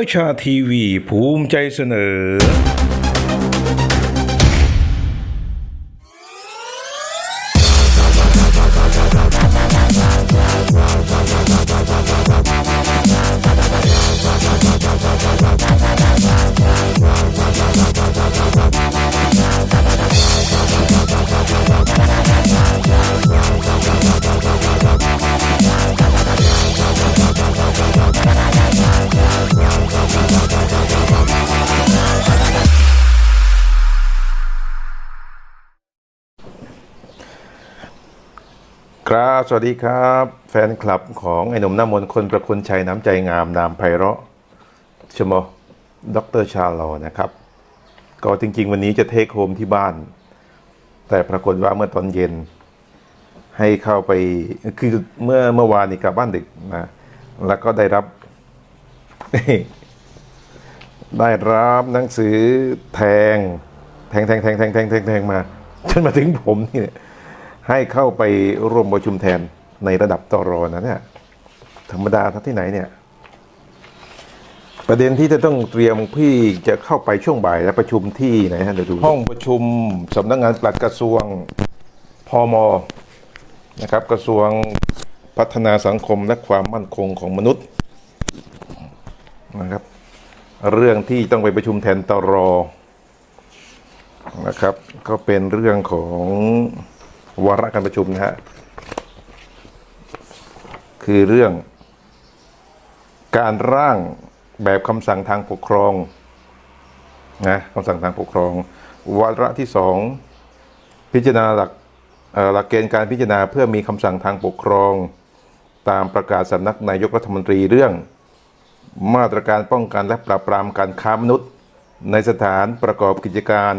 รชาทีวีภูมิใจเสนอ ครับ สวัสดีครับ แฟนคลับของไอ้หนุ่มหน้ำมนคนประคุณชัยน้ำใจงามนามไพเราะชโมดรชาลอนะครับ ก็จริง ๆ วันนี้จะเทคโฮมที่บ้าน แต่ปรากฏว่าเมื่อตอนเย็น ให้เข้าไปคือเมื่อเมื่อวานนี้กลับบ้านดึกนะแล้วก็ได้รับ ได้รับหนังสือแทง แทงแทงแทงแทงแทงแทงแทงมาจนมาถึงผมนี่ ให้เข้าไปร่วมประชุมแทนในระดับตรอนะเนี่ยธรรมดาที่ไหนเนี่ย ประเด็นที่จะต้องเตรียมพี่จะเข้าไปช่วงบ่ายและประชุมที่ไหนฮะเดี๋ยวดูห้องประชุมสำนักงานปลัดกระทรวงพมนะครับ กระทรวงพัฒนาสังคมและความมั่นคงของมนุษย์นะครับ เรื่องที่ต้องไปประชุมแทนตรอนะครับ ก็เป็นเรื่องของ วาระการประชุมนะฮะ คือเรื่อง การร่างแบบคำสั่งทางปกครองนะคำสั่งทางปกครอง วาระที่สองพิจารณาหลักหลักเกณฑ์การพิจารณาเพื่อมีคำสั่งทางปกครอง ตามประกาศสำนักนายกรัฐมนตรีเรื่อง มาตรการป้องกันและปราบปรามการค้ามนุษย์ ในสถานประกอบกิจการ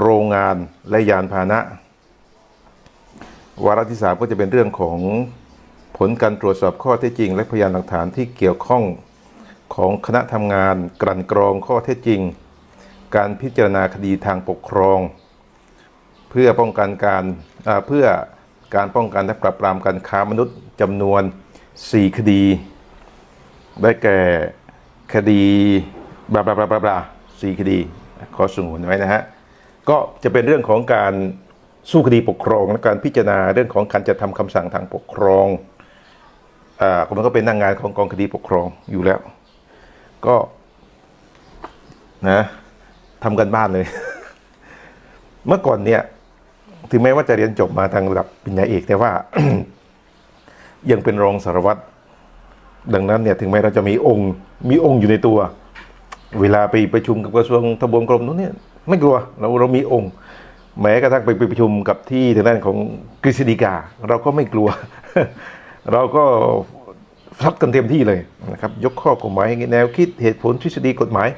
โรงงานและยานพาหนะ วาระที่สามก็จะเป็นเรื่องของผลการตรวจสอบข้อเท็จจริง และพยานหลักฐานที่เกี่ยวข้องของคณะทำงาน กลั่นกรองข้อเท็จจริง การพิจารณาคดีทางปกครอง เพื่อป้องกันการเพื่อการป้องกันและปราบปรามการค้ามนุษย์จำนวน 4 คดี ได้แก่คดีบลาบลาบลาบลาบลาสี่คดีขอสงวนไว้นะฮะก็จะเป็นเรื่องของการ สู้คดีปกครองและการพิจารณาเรื่องของการจัดทำคำสั่งทางปกครองอ่ามันก็เป็นหน้างงานของกองคดีปกครองอยู่แล้ว ก็นะทำกันบ้านเลย เมื่อก่อนเนี่ย ถึงแม้ว่าจะเรียนจบมาทางระดับปริญญาเอกแต่ว่า ยังเป็นรองสารวัตรดังนั้นเนี่ยถึงแม้เราจะมีองค์มีองค์อยู่ในตัว เวลาไปประชุมกับกระทรวงทบวงกรมนู้นเนี่ย ไม่กลัวเราเรามีองค์ แม้กระทั่งไปประชุมกับที่ทางด้านของกฤษฎีกา เราก็ไม่กลัว เราก็ซัดกันเต็มที่เลยนะครับ ยกข้อกฎหมายแนวคิดเหตุผลทฤษฎีกฎหมาย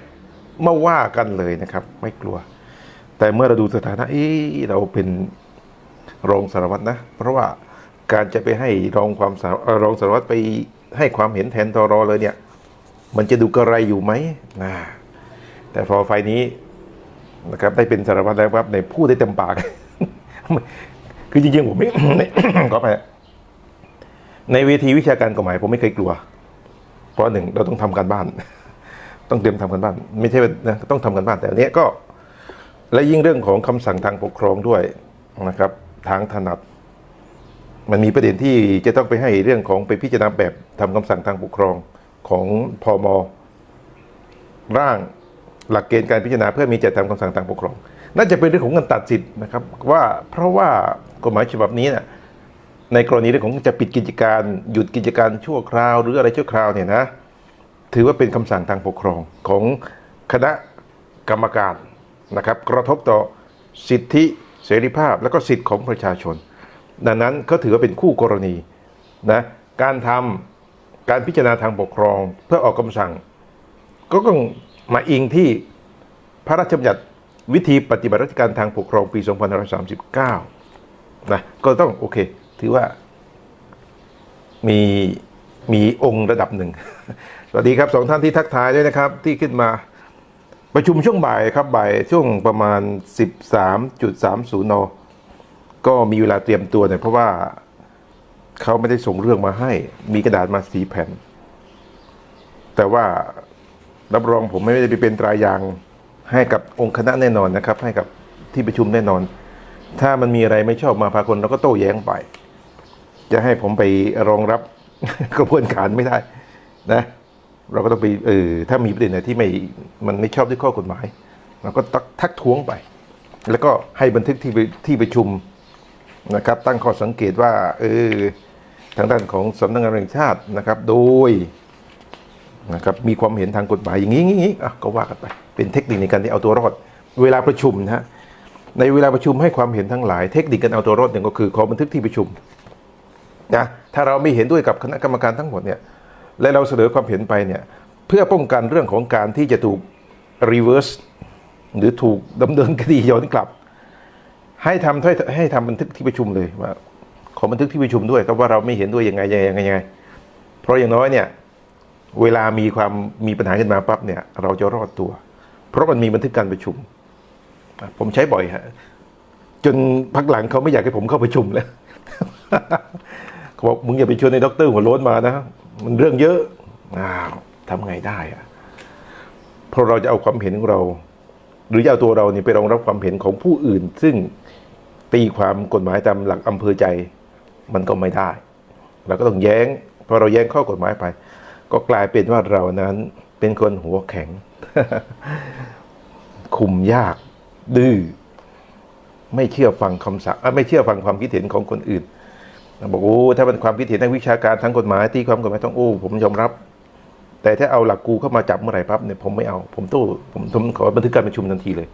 มาว่ากันเลยนะครับ ไม่กลัว แต่เมื่อเราดูสถานะเอเราเป็นรองสารวัตรนะ เพราะว่าการจะไปให้รองความสารเอ่อรองสารวัตรไปให้ความเห็นแทนตรเลยเนี่ย มันจะดูกระไรอยู่ไหมนะแต่พอไฟนี้ นะครับได้เป็นสารวัตรแล้วครับในพูดได้เต็มปาก คือจริงๆผมไม่ก็ไปในเวทีวิชาการกฎหมายผมไม่เคยกลัว เพราะหนึ่งเราต้องทำการบ้าน ต้องเตรียมทำกันบ้าน ไม่ใช่นะต้องทำกันบ้านแต่อันนี้ก็ และยิ่งเรื่องของคำสั่งทางปกครองด้วยนะครับ ทางถนัด มันมีประเด็นที่จะต้องไปให้เรื่องของไปพิจารณาแบบทำคำสั่งทางปกครองของพอมร่าง หลักเกณฑ์การพิจารณาเพื่อมีจัดทำคำสั่งทางปกครอง น่าจะเป็นเรื่องของเงินตัดสิทธิ์นะครับว่าเพราะว่ากฎหมายฉบับนี้เนี่ยในกรณีเรื่องของจะปิดกิจการหยุดกิจการชั่วคราว หรืออะไรชั่วคราวเนี่ยนะถือว่าเป็นคำสั่งทางปกครองของคณะกรรมการนะครับกระทบต่อสิทธิเสรีภาพและก็สิทธิของประชาชน ดังนั้นก็ถือว่าเป็นคู่กรณีนะการทำการพิจารณาทางปกครองเพื่อออกคำสั่ง ก็ต้อง มาอิงที่พระราชบัญญัติวิธีปฏิบัติราชการทางปกครองปี 2539 นะ ก็ต้องโอเค ถือว่ามีมีองค์ระดับหนึ่ง สวัสดีครับสองท่านที่ทักทายด้วยนะครับ ที่ขึ้นมาประชุมช่วงบ่ายครับบ่ายช่วงประมาณ 13.30นก็มีเวลาเตรียมตัวเนี่ยเพราะว่าเขาไม่ได้ส่งเรื่องมาให้ มีกระดาษมาสีแผ่น แต่ว่า รับรองผมไม่ได้ไปเป็นตรายางให้กับองค์คณะแน่นอนนะครับ ให้กับที่ประชุมแน่นอน ถ้ามันมีอะไรไม่ชอบมาพากลเราก็โต้แย้งไป จะให้ผมไปรองรับกระบวนการไม่ได้นะ เราก็ต้องไปเออถ้ามีประเด็นไหนที่ไม่มันไม่ชอบด้วยข้อกฎหมายเราก็ตักทักท้วงไป แล้วก็ให้บันทึกที่ประที่ประชุมนะครับ ตั้งข้อสังเกตว่าเออทางด้านของสำนักงานแห่งชาตินะครับ โดย นะครับมีความเห็นทางกฎหมายอย่างนี้อย่างนี้อะก็ว่ากันไปเป็นเทคนิคในการที่เอาตัวรอด เวลาประชุมนะฮะในเวลาประชุมให้ความเห็นทั้งหลาย เทคนิคการเอาตัวรอดเนี่ยก็คือขอบันทึกที่ประชุมนะถ้าเราไม่เห็นด้วยกับคณะกรรมการทั้งหมดเนี่ยและเราเสนอความเห็นไปเนี่ยเพื่อป้องกันเรื่องของการที่จะถูก reverse หรือถูกดำเนินคดีย้อนกลับ ให้ทำให้ให้ทำบันทึกที่ประชุมเลยว่าขอบันทึกที่ประชุมด้วยครับว่าเราไม่เห็นด้วยยังไงยังไงยังไง เพราะอย่างน้อยเนี่ย เวลามีความมีปัญหาขึ้นมาปั๊บเนี่ย เราจะรอดตัว เพราะมันมีบันทึกการประชุม ผมใช้บ่อยฮะจนพักหลังเขาไม่อยากให้ผมเข้าประชุมแล้วเขาบอกมึงอย่าไปชวนในด็อกเตอร์หัวโล้นมานะมันเรื่องเยอะอ้าวทำไงได้อะเพราะเราจะเอาความเห็นของเรา หรือจะเอาตัวเราเนี่ยไปรองรับความเห็นของผู้อื่น ซึ่งตีความกฎหมายตามหลักอำเภอใจ มันก็ไม่ได้เราก็ต้องแย้งพอเราแย้งข้อกฎหมายไป ก็กลายเป็นว่าเรานั้นเป็นคนหัวแข็ง คุมยาก ดื้อไม่เชื่อฟังคำสั่งไม่เชื่อฟังความคิดเห็นของคนอื่นบอกโอ้ถ้าเป็นความคิดเห็นทางวิชาการทางกฎหมายตีความกฎหมายต้องโอ้ผมยอมรับ แต่ถ้าเอาหลักกูเข้ามาจับเมื่อไหร่ปั๊บเนี่ยผมไม่เอาผมตู้ผมผมขอบันทึกการประชุมทันทีเลย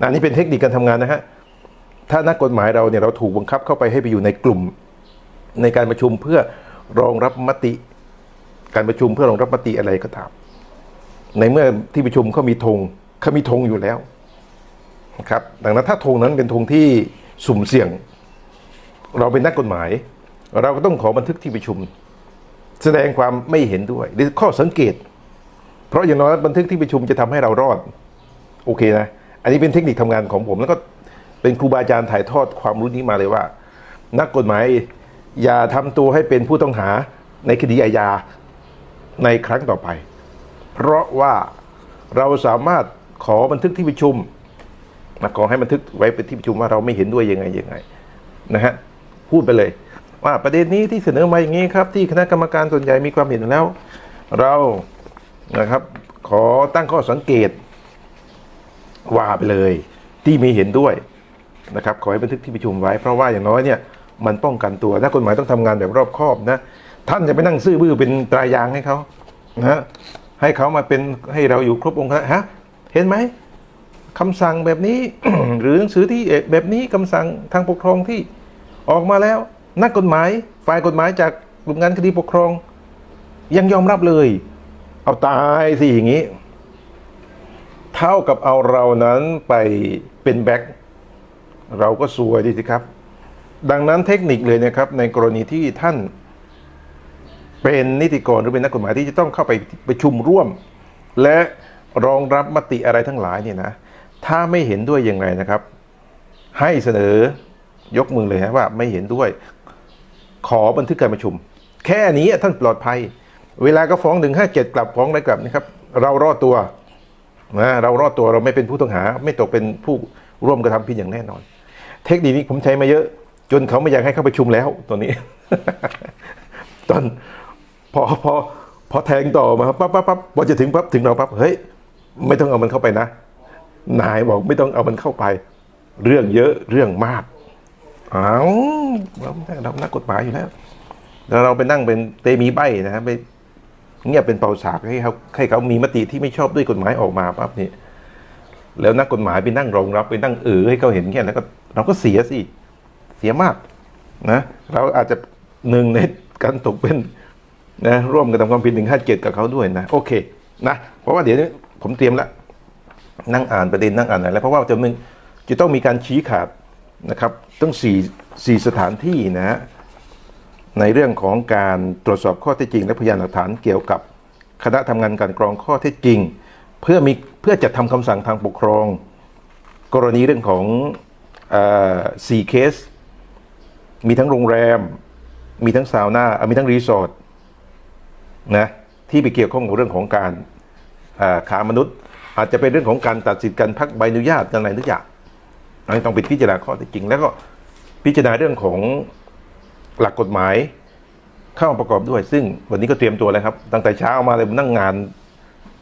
นะนี่เป็นเทคนิคการทำงานนะฮะถ้านักกฎหมายเราเนี่ยเราถูกบังคับเข้าไปให้ไปอยู่ในกลุ่มในการประชุมเพื่อรองรับมติ การประชุมเพื่อรองรับมติอะไรก็ตาม ในเมื่อที่ประชุมเขามีธงเขามีธงอยู่แล้วนะครับดังนั้นถ้าธงนั้นเป็นธงที่สุ่มเสี่ยง เราเป็นนักกฎหมาย เราก็ต้องขอบันทึกที่ประชุม แสดงความไม่เห็นด้วยหรือข้อสังเกต เพราะอย่างน้อยบันทึกที่ประชุมจะทำให้เรารอดโอเคนะอันนี้เป็นเทคนิคทำงานของผมแล้วก็เป็นครูบาอาจารย์ถ่ายทอดความรู้นี้มาเลยว่า นักกฎหมายอย่าทำตัวให้เป็นผู้ต้องหาในคดีอาญา ในครั้งต่อไป เพราะว่าเราสามารถขอบันทึกที่ประชุมนะขอให้บันทึกไว้เป็นที่ประชุมว่าเราไม่เห็นด้วยยังไงยังไงนะฮะพูดไปเลย ว่าประเด็นนี้ที่เสนอมาอย่างนี้ครับ ที่คณะกรรมการส่วนใหญ่มีความเห็นแล้ว เรานะครับ ขอตั้งข้อสังเกต ว่าไปเลย ที่มีเห็นด้วยนะครับ ขอให้บันทึกที่ประชุมไว้เพราะว่าอย่างน้อยเนี่ยมันป้องกันตัวนักกฎหมายต้องทำงานแบบรอบคอบนะ ท่านจะไปนั่งซื่อบื้อเป็นตรายางให้เขานะฮะให้เขามาเป็นให้เราอยู่ครบองค์คณะฮะเห็นไหมคำสั่งแบบนี้ หรือหนังสือที่แบบนี้คำสั่งทางปกครองที่ออกมาแล้ว นักกฎหมายฝ่ายกฎหมายจากกลุ่มงานคดีปกครอง ยังยอมรับเลย เอาตายสิอย่างนี้ เท่ากับเอาเรานั้นไปเป็นแบ็คเราก็ซวยดีสิครับ ดังนั้นเทคนิคเลยนะครับ ในกรณีที่ท่าน เป็นนิติกรหรือเป็นนักกฎหมายที่จะต้องเข้าไปประชุมร่วม และรองรับมติอะไรทั้งหลายเนี่ยนะถ้าไม่เห็นด้วยยังไงนะครับ ให้เสนอยกมือเลยฮะว่าไม่เห็นด้วย ขอบันทึกการประชุม แค่นี้ท่านปลอดภัย เวลาก็ฟ้องหนึ่งห้าเจ็ดกลับฟ้องอะไรกลับนะครับ เรารอดตัวนะเรารอดตัวเราไม่เป็นผู้ต้องหา ไม่ตกเป็นผู้ร่วมกระทำผิดอย่างแน่นอน เทคนิคนี้ผมใช้มาเยอะ จนเขาไม่อยากให้เข้าประชุมแล้วตัวนี้ ตอน พอพอพอแทงต่อมาปั๊บปั๊บปั๊บพอจะถึงปั๊บถึงเราปั๊บเฮ้ยไม่ต้องเอามันเข้าไปนะ นายบอกไม่ต้องเอามันเข้าไป เรื่องเยอะเรื่องมากอ้าวเราเรานักกฎหมายอยู่แล้วแล้วเราไปนั่งเป็นเตมีใบนะฮะไปเงียบเป็นเป่าสากให้เขาให้เขามีมติที่ไม่ชอบด้วยกฎหมายออกมาปั๊บนี่แล้วนักกฎหมายไปนั่งรองรับไปนั่งเออให้เขาเห็นแค่นั้นก็เราก็เสียสิเสียมากนะ เราอาจจะหนึ่งในการตกเป็น นะร่วมกันทำความผิดหนึ่งห้าเจ็ดกับเขาด้วยนะโอเคนะเพราะว่าเดี๋ยวนี้ผมเตรียมละนั่งอ่านประเด็นนั่งอ่านอะไรเพราะว่าจะมึงจะต้องมีการชี้ขาดนะครับต้องสี่สี่สถานที่นะฮะในเรื่องของการตรวจสอบข้อเท็จจริง และพยานหลักฐานเกี่ยวกับคณะทำงานการกรองข้อเท็จจริง เพื่อมีเพื่อจะทำคำสั่งทางปกครอง กรณีเรื่องของสี่เคส มีทั้งโรงแรม มีทั้งซาวน่ามีทั้งรีสอร์ท นะที่ไปเกี่ยวข้องกับเรื่องของการอ่ามนุษย์ อาจจะเป็นเรื่องของการตัดสิทธิ์การพักใบอนุญาตกันอะไรทุกอย่างอันนี้ต้องไปพิจารณาข้อเท็จจริง แล้วก็พิจารณาเรื่องของหลักกฎหมายเข้ามาประกอบด้วย ซึ่งวันนี้ก็เตรียมตัวแล้วครับ ตั้งแต่เช้ามาเลยผมนั่งงาน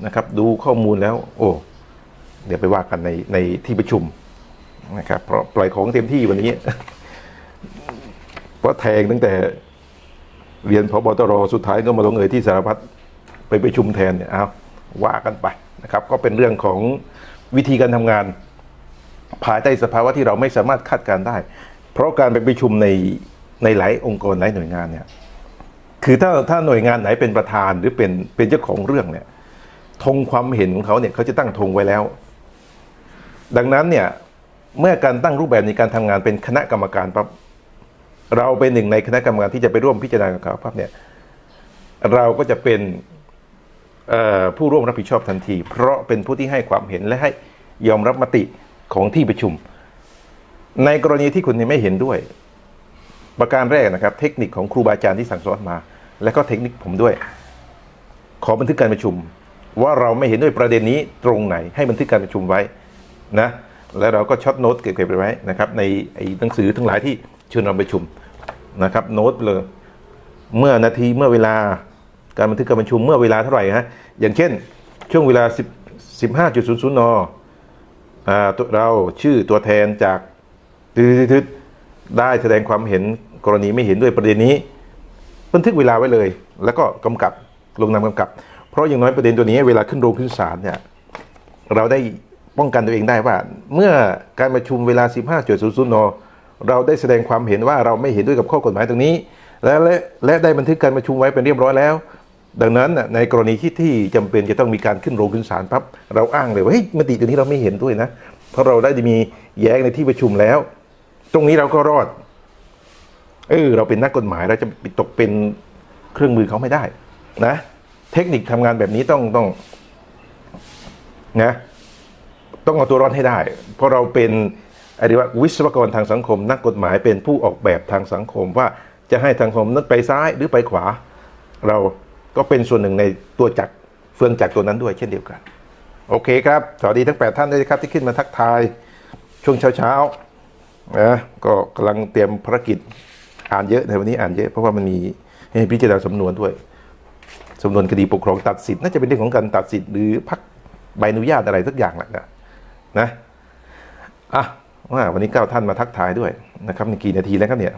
นะครับ ดูข้อมูลแล้ว โอ้เดี๋ยวไปว่ากันในในที่ประชุมนะครับเพราะปล่อยของเต็มที่วันนี้เพราะแทงตั้งแต่ เรียนพบตรสุดท้ายก็มาลงเอยที่สารพัดไปประชุมแทนเนี่ยเอาว่ากันไปนะครับ ก็เป็นเรื่องของวิธีการทำงาน ภายใต้สภาวะที่เราไม่สามารถคาดการได้ เพราะการไปประชุมในในหลายองค์กรหลายหน่วยงานเนี่ยคือถ้าถ้าหน่วยงานไหนเป็นประธานหรือเป็นเป็นเจ้าของเรื่องเนี่ยธงความเห็นของเขาเนี่ยเขาจะตั้งธงไว้แล้ว ดังนั้นเนี่ยเมื่อการตั้งรูปแบบในการทำงานเป็นคณะกรรมการปั๊บ เราเป็นหนึ่งในคณะกรรมการที่จะไปร่วมพิจารณากับเขาปั๊บเนี่ยเราก็จะเป็นผู้ร่วมรับผิดชอบทันที เพราะเป็นผู้ที่ให้ความเห็นและให้ยอมรับมติของที่ประชุม ในกรณีที่คุณไม่เห็นด้วย ประการแรกนะครับ เทคนิคของครูบาอาจารย์ที่สั่งสอนมา และก็เทคนิคผมด้วย ขอบันทึกการประชุม ว่าเราไม่เห็นด้วยประเด็นนี้ตรงไหนให้บันทึกการประชุมไว้นะแล้วเราก็ช็อตโน้ตเก็บไปไว้นะครับในไอ้หนังสือทั้งหลายที่เชิญเราประชุม นะครับโน้ตเลยเมื่อนาทีเมื่อเวลาการบันทึกการประชุมเมื่อเวลาเท่าไหร่ฮะอย่างเช่น ช่วงเวลา10 15.00นตัวเราชื่อตัวแทนจากทึดได้แสดงความเห็นกรณีไม่เห็นด้วยประเด็นนี้ บันทึกเวลาไว้เลย แล้วก็กำกับลงนามกำกับ เพราะอย่างน้อยประเด็นตัวนี้เวลาขึ้นโรงขึ้นศาลเนี่ยเราได้ป้องกันตัวเองได้ว่า เมื่อการประชุมเวลา 15.00น เราได้แสดงความเห็นว่าเราไม่เห็นด้วยกับข้อกฎหมายตรงนี้ และและและได้บันทึกการประชุมไว้เป็นเรียบร้อยแล้ว ดังนั้นในกรณีที่ที่จำเป็นจะต้องมีการขึ้นโรงขึ้นศาลปั๊บเราอ้างเลยว่าเฮ้ยมติตัวนี้เราไม่เห็นด้วยนะ เพราะเราได้มีแย้งในที่ประชุมแล้ว ตรงนี้เราก็รอดเออเราเป็นนักกฎหมายเราจะตกเป็นเครื่องมือเขาไม่ได้นะ เทคนิคทำงานแบบนี้ต้องต้องนะต้องเอาตัวรอดให้ได้ เพราะเราเป็น อะไรว่าวิศวกรทางสังคม นักกฎหมายเป็นผู้ออกแบบทางสังคมว่าจะให้ทางสังคมนั้นไปซ้ายหรือไปขวา เราก็เป็นส่วนหนึ่งในตัวจักรเฟืองจักรตัวนั้นด้วยเช่นเดียวกัน โอเคครับสวัสดีทั้ง 8 ท่านด้วยครับที่ขึ้นมาทักทายช่วงเช้าๆนะก็กำลังเตรียมภารกิจอ่านเยอะในวันนี้อ่านเยอะเพราะว่ามันมีให้พิจารณาสำนวนด้วยสำนวนคดีปกครองตัดสิทธิ์น่าจะเป็นเรื่องของการตัดสิทธิ์หรือพักใบอนุญาตอะไรสักอย่างแหละนะนะอะ ว่าวันนี้เก้าท่านมาทักทายด้วยนะครับในกี่นาทีแล้วครับเนี่ย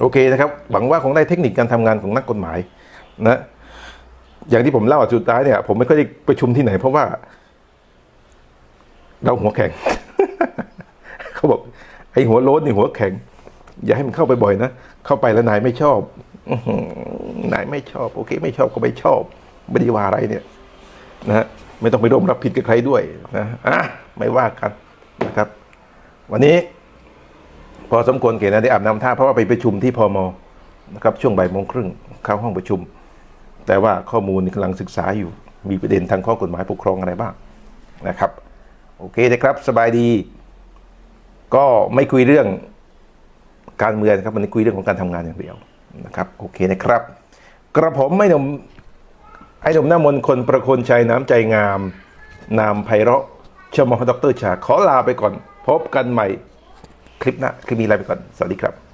โอเคนะครับหวังว่าคงได้เทคนิคการทำงานของนักกฎหมายนะอย่างที่ผมเล่าสุดท้ายเนี่ย ผมไม่ค่อยได้ประชุมที่ไหน เพราะว่า เราหัวแข็ง เขาบอก ไอ้หัวโล้นนี่หัวแข็ง อย่าให้มันเข้าไปบ่อยนะ เข้าไปแล้วนายไม่ชอบอื้อหือนายไม่ชอบ โอเค ไม่ชอบก็ไม่ชอบไม่ได้ว่าอะไรเนี่ย นะฮะไม่ต้องไปร่วมรับผิดกับใครด้วยนะอะไม่ว่ากัน นะครับ วันนี้พอสมควรเกณฑ์นะได้อาบน้ำท่าเพราะว่าไปประชุมที่พมนะครับช่วงบ่ายโมงครึ่งเข้าห้องประชุม แต่ว่าข้อมูลกำลังศึกษาอยู่ มีประเด็นทางข้อกฎหมายปกครองอะไรบ้างนะครับ โอเคนะครับสบายดี ก็ไม่คุยเรื่องการเมืองครับวันคุยเรื่องของการทำงานอย่างเดียวนะครับโอเคนะครับ กระผมไม่หนมไอ้หนุ่มหน้ามนคนประโคนชัยน้ำใจงาม นามไพเราะ ชมอดรชา ขอลาไปก่อน พบกันใหม่คลิปหน้าคลิปนี้ลาไปก่อน สวัสดีครับ